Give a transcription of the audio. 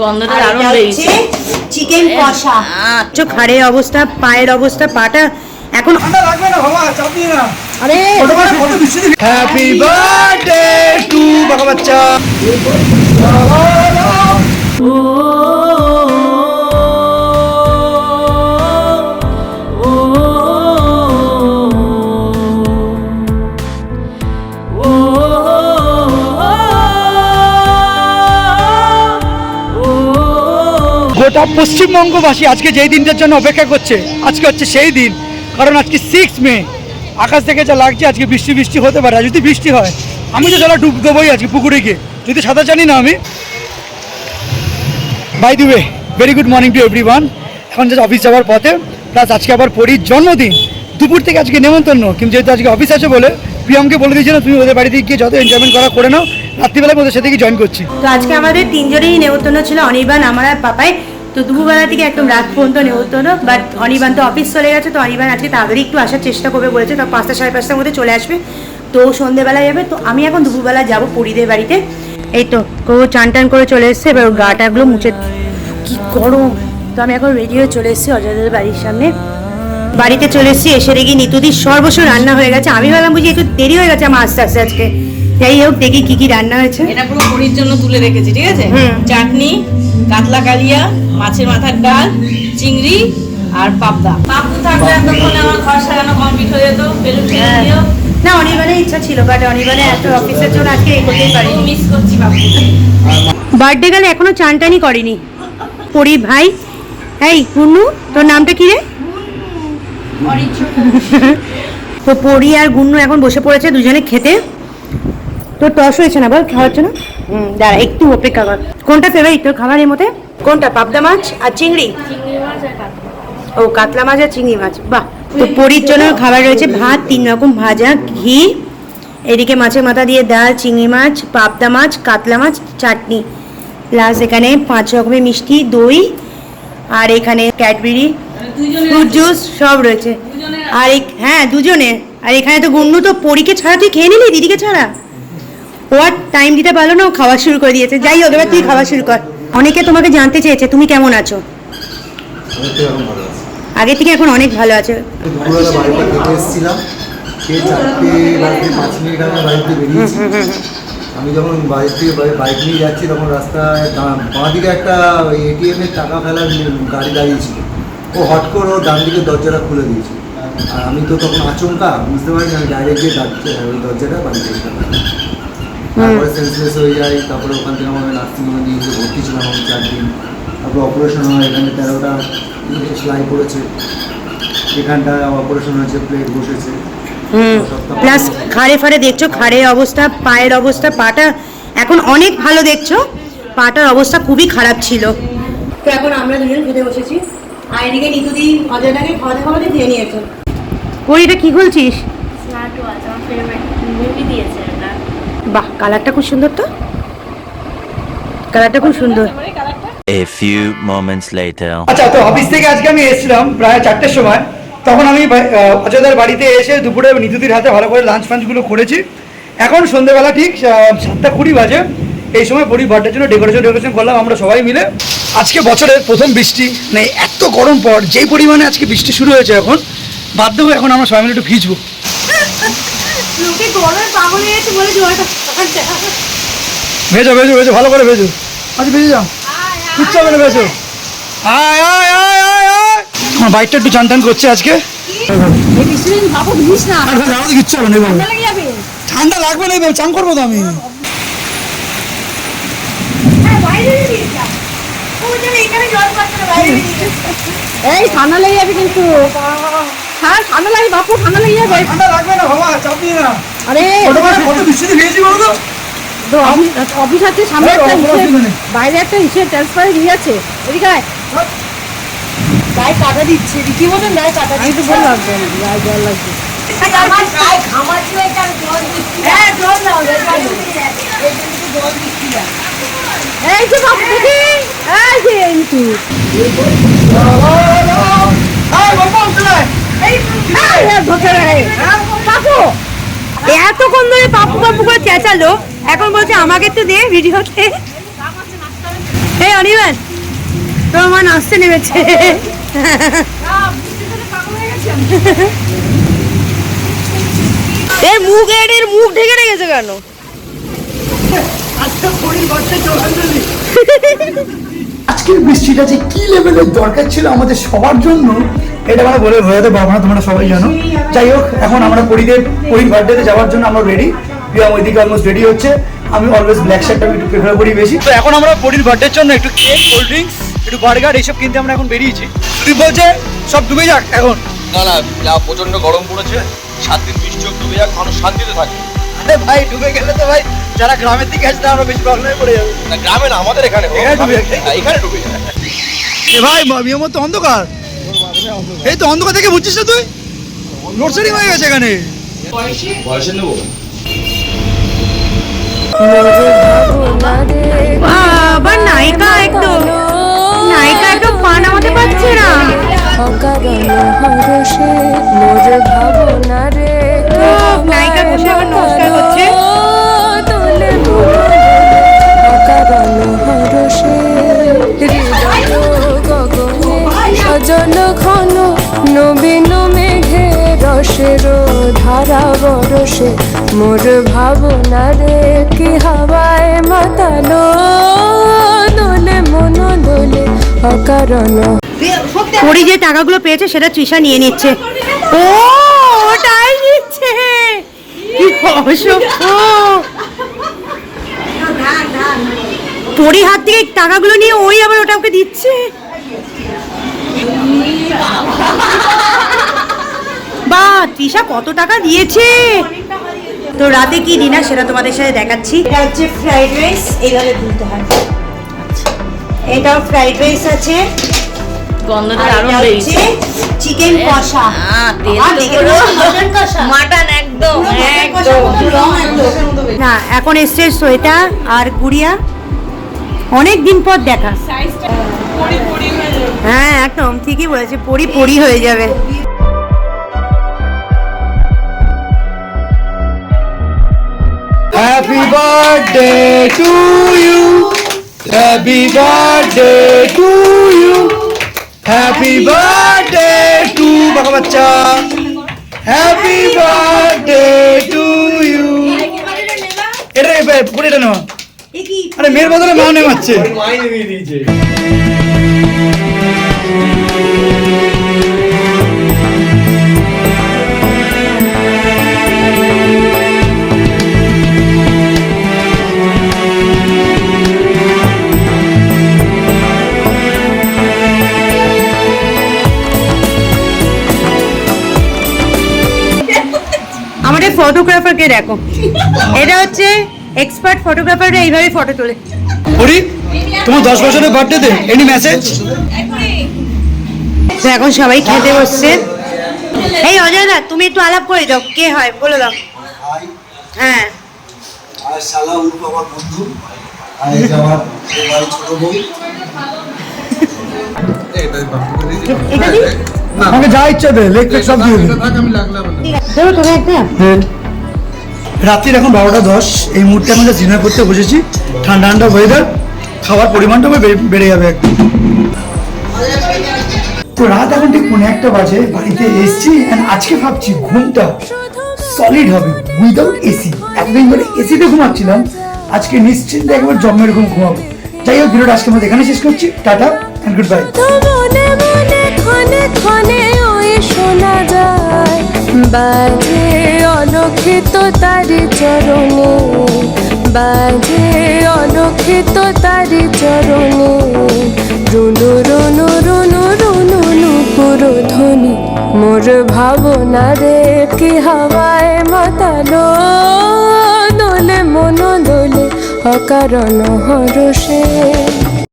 গন্ধটা আর দারুণ বেরিয়েছে। চিকেন কষা। আচ্ছা খাড়ের অবস্থা পায়ের অবস্থা পাটা এখন লাগবে না বাবা চাপ দিয়ে না। আরে হ্যাপি বার্থডে টু বাবা বাচ্চা গোটা পশ্চিমবঙ্গবাসী আজকে যেই দিনটার জন্য অপেক্ষা করছে, আজকে হচ্ছে সেই দিন। কারণ আজকে সিক্স মে, আকাশ থেকে যা লাগছে আজকে বৃষ্টি বৃষ্টি হতে পারে যদি বৃষ্টি হয়, আমি তো যারা ডুব দেবোই আজকে পুকুরে গিয়ে যদি সাঁতার জানি না আমি। By the way very good morning to everyone এখন যে অফিস যাওয়ার পথে প্লাস আজকে আবার পরীর জন্মদিন। দুপুর থেকে আজকে নেমন্তন্ন, কিন্তু যেহেতু আজকে অফিস আছে বলে প্রিয়মকে বলে দিয়েছে না, তুমি ওদের বাড়িতে গিয়ে যত এনজয়মেন্ট করা করে নাও। রাত্রিবেলায় ওদের সাথে গিয়ে জয়েন করছি। তো আজকে আমাদের তিনজনেরই নেমন্তন্ন ছিল, অনির্বাণ, আমার আর পাপাই। তো দুপুরবেলা থেকে একদম রাত পর্যন্ত নেমন্তন্ন বাট অনির্বাণ তো অফিস চলে গেছে তো অনির্বাণ আজকে তাড়াতাড়ি একটু আসার চেষ্টা করবে বলেছে তো পাঁচটা সাড়ে পাঁচটার মধ্যে চলে আসবে। তো সন্ধেবেলা যাবে তো আমি এখন দুপুরবেলা যাব পুরীদের বাড়িতে। এই তো ও চান টান করে চলে এসছে এবার ওর গাটাগুলো মুছে কি গরম! তো আমি এখন রেডি হয়ে চলে এসেছি অজয়দের বাড়ির সামনে। বাড়িতে চলে এসেছি এসে দেখি নিতুদির সর্বস্ব রান্না হয়ে গেছে। আমি ভাবলাম বুঝি একটু দেরি হয়ে গেছে আমার আস্তে আস্তে আজকে। যাই হোক দেখি কি কি রান্না হয়েছে। এটা পুরো পরির জন্য তুলে রেখেছি ঠিক আছে। চাটনি কাতলা কালিয়া মাছের মাথার ডাল চিংড়ি আর পাবদা। পাবদা থাকলে এতক্ষণে আমার ঘর সাজানো কমপ্লিট হয়ে যেত বেলুন হ্যাঁ। না অনির্বাণের ইচ্ছা ছিল বাট অনির্বাণের এত অফিসের জন্য আজকে এই করতেই পারিনি। মিস করছি বাবু বার্থডে গেলে এখনও চান টানই করেনি। পরি ভাই এই গুনু তোর নামটা কি রে? তো পরি আর গুন্নু এখন বসে পড়েছে দুজনে খেতে। তোর টস হয়েছে না বল খাওয়ার জন্য? হুম দাঁড়া একটু অপেক্ষা কর। কোনটা ফেভারিট তোর খাবারের মধ্যে কোনটা পাবদা মাছ আর চিংড়ি? ও কাতলা মাছ আর চিংড়ি মাছ। বাহ তো পরির জন্য খাবার রয়েছে ভাত তিন রকম ভাজা ঘি এদিকে মাছের মাথা দিয়ে ডাল চিংড়ি মাছ পাবদা মাছ কাতলা মাছ চাটনি। প্লাস এখানে পাঁচ রকমের মিষ্টি দই আর এখানে ক্যাডবেরি ফ্রুট জুস সব রয়েছে। আর হ্যাঁ দুজনে আর এখানে তো গুন্নু তো পরীকে ছাড়া তুই খেয়ে নিলি দিদিকে ছাড়া? ও আর টাইম দিতে পারল না ও খাওয়া শুরু করে দিয়েছে। যাই হোক এবার তুই খাওয়া শুরু কর। অনেকে তোমাকে জানতে চেয়েছে তুমি কেমন আছো? আগে থেকে এখন অনেক ভালো আছে। আমি যখন বাড়ি থেকে বাইক নিয়ে যাচ্ছি তখন রাস্তায় বাঁ দিকে একটা এটিএম এর টাকা ফেলার গাড়ি দাঁড়িয়েছিল। ও হট করে ও ডান দিকে দরজাটা খুলে দিয়েছে। আর আমি তো তখন আচমকা বুঝতে পারিনি আমি ডাইরেক্ট গিয়ে দরজাটা বাড়িতে তারপরে সেন্সলেস হয়ে যাই তারপরে ওখান থেকে আমাকে নার্সিংহোমে নিয়ে গিয়ে ভর্তি ছিলাম আমি চার দিন তারপরে অপারেশন হয় এখানে তেরোটা সেলাই পড়েছে। এখানটা অপারেশন হয়েছে প্লেট বসেছে। হুম প্লাস খাড়ে ফাড়ে দেখছ খাড়ের অবস্থা পায়ের অবস্থা পাটা এখন অনেক ভালো দেখছ। পাটার অবস্থা খুবই খারাপ ছিল। তো এখন আমরা দুজন খেতে বসেছি। আর এদিকে নিতুদি অজয়দাকে খাওয়াতে খাওয়াতে নিয়েছে। ওর এটা কি ওয়াচ আমার ফেভারিট মুভি দিয়েছে। বাহ কালারটা খুব সুন্দর তো? কালারটা খুব সুন্দর। A few moments later. আচ্ছা তো অফিস থেকে আজকে আমি এসেছিলাম প্রায় চারটের সময়। তখন আমি অজয়দার বাড়িতে এসে দুপুরে নিতুদির হাতে ভালো করে লাঞ্চ ফাঞ্চগুলো করেছি। এখন সন্ধ্যেবেলা ঠিক সাতটা কুড়ি বাজে। এই সময় পরি বার্থডের জন্য ডেকোরেশন ডেকোরেশন করলাম আমরা সবাই মিলে। আজকে বছরের প্রথম বৃষ্টি মানে এত গরম পর যেই পরিমাণে আজকে বৃষ্টি শুরু হয়েছে এখন বাধ্য হয়ে এখন আমরা সবাই মিলে একটু ভিজবো। লোকে গরমে পাগল হয়ে গেছে বলে জলটা ভেজো ভেজো ভেজো ভালো করে ভেজো। আচ্ছা ভেজে যাও। কিচ্ছু হবে না ভেজো। আয়। আয় আয় আয় আয় আমার বাইকটা একটু চান টান করছে আজকে। কিচ্ছু হবে না এবার। ঠান্ডা লাগবে না এবার, চান করব তো আমি। এই ঠান্ডা লেগে যাবে কিন্তু। হ্যাঁ ঠান্ডা লাগে বাপু ঠান্ডা লেগে যাবে। ঠান্ডা লাগবে না বাবা চাপ নিয়ে না আরে কত বৃষ্টিতে ভিজেছি বলো তো? তো অফিস- আছে সামনে একটা। বাইরে একটা ইসে ট্রান্সফার দিয়ে আছে এদিকে আয়। গায়ে কাটা দিচ্ছে রীতিমতন গায়ে কাটা আমি তো বল লাগবে গায়ে জল লাগবে। এই যে বাপু দেখি। এই যে কিন্তু আয় বাবা চলে ধরতে রাখে বাপু এতক্ষণ ধরে পাপু পাপু করে চেঁচালো, এখন বলছে আমাকে তো দে ভিডিওতে। তোর মা নাচতে নেমেছে। এর মুখ এর মুখ ঢেকে রেখেছে কেন? আজকের বৃষ্টিটা যে কি লেভেলের দরকার ছিল আমাদের সবার জন্য এটা আমরা বলে বোঝাতে পারব না তোমরা সবাই জানো। যাই হোক এখন আমরা পরিদের পরির বার্থডেতে যাওয়ার জন্য আমরা রেডি প্রিয়াম ওইদিকে অলমোস্ট রেডি হচ্ছে। আমি অলওয়েজ ব্ল্যাক শার্টটা একটু প্রেফার করি বেশি। তো এখন আমরা পরির বার্থডের জন্য একটু কেক কোল্ড ড্রিঙ্কস একটু বার্গার এইসব কিনতে আমরা এখন বেরিয়েছি। তুই বলছে সব ডুবে যাক এখন। না না যা প্রচণ্ড গরম পড়েছে সাত দিন বৃষ্টি হোক ডুবে যাক মানুষ শান্তিতে থাকে। আরে ভাই ডুবে গেলে তো ভাই যারা গ্রামের দিকে আসলে আরও বেশি প্রবলেমে পড়ে যাবে। না গ্রামে না আমাদের এখানে। এখানে ডুবে যাক। হ্যাঁ, এখানে ডুবে যায় এ ভাই বিয়মত তো অন্ধকার। এই তো অন্ধকার থেকে বুঝছিস না তুই? লোডশেডিং হয়ে গেছে এখানে। নেব। বাবা নায়িকা একদম নায়িকা একদম পা নামাতে পারছে না। নায়িকা বসে আবার নমস্কার করছে। রসের ধারা বরসে মোর ভাবনা রে কি হাওয়ায় মাতালো। দোলে মন দোলে অকারণ। পরি যে টাকাগুলো পেয়েছে, সেটা তৃষা নিয়ে নিচ্ছে। ও, ওটাই নিচ্ছে। অসভ্য। পরি হাত থেকে টাকাগুলো নিয়ে ওই আবার ওটা ওকে দিচ্ছে। তৃষা কত টাকা দিয়েছে? তো রাতে কি ডিনার সেটা তোমাদের সাথে দেখাচ্ছি। এটা হচ্ছে ফ্রাইড রাইস এইভাবে তুলতে হয়। এটাও ফ্রাইড রাইস আছে। গন্ধটা আর দারুণ বেরিয়েছে চিকেন কষা। মটন কষা। মাটন একদম। না এখন এসছে সোয়েটা আর গুড়িয়া। অনেক দিন পর দেখা। হ্যাঁ একদম ঠিকই বলেছে পরি পরি হয়ে যাবে। Happy birthday to you happy birthday to you happy birthday to বাবা বাচ্চা। হ্যাপি বার্থডে টু ইউ এটা পুকুরে এটা নেওয়া আরে মেয়ের বদলে মা নেমাচ্ছে। মাই নেমিয়ে দিয়েছে। ফটোগ্রাফারকে দেখো। এটা হচ্ছে এক্সপার্ট ফটোগ্রাফাররা এইভাবে ফটো তোলে। হরি তোমার দশ বছরের বার্থডেতে এনি মেসেজ তো এখন সবাই খেতে বসছে। এই অজয় দা তুমি একটু আলাপ করে দাও কে হয় বলে দাও। হ্যাঁ। আর শালা উর্ফ আমার বন্ধু। আর এই যে আমার ছোট বউ। দিই আমাকে যা ইচ্ছা দে লেগ ফেক সব দিয়ে দে দেবো তোকে একটা। রাত্রির এখন বারোটা দশ এই মুহূর্তে আমরা ডিনার করতে বসেছি। ঠান্ডা ঠান্ডা ওয়েদার খাওয়ার পরিমাণটাও বে- বেড়ে যাবে একটু তো রাত এখন ঠিক পনেরো একটা বাজে বাড়িতে এসছি আজকে ভাবছি ঘুমটা সলিড হবে উইদাউট এসি এতদিন ধরে এসিতে ঘুমাচ্ছিলাম আজকে নিশ্চিন্তে একবার জন্মের ঘুম ঘুমাবো। যাই হোক ভিডিওটা আজকে আমরা এখানে শেষ করছি। টাটা। গুড বাই মনে যায়। বাজে অলক্ষিত তারি চরণে। বাজে অলক্ষিত তারি চরণে। রুনু রুনু রুনু রুনু নুপুর ধ্বনি মোর ভাবনা রে, কি হাওয়ায় মাতালো। দোলে মন দোলে অকারণ হরষে।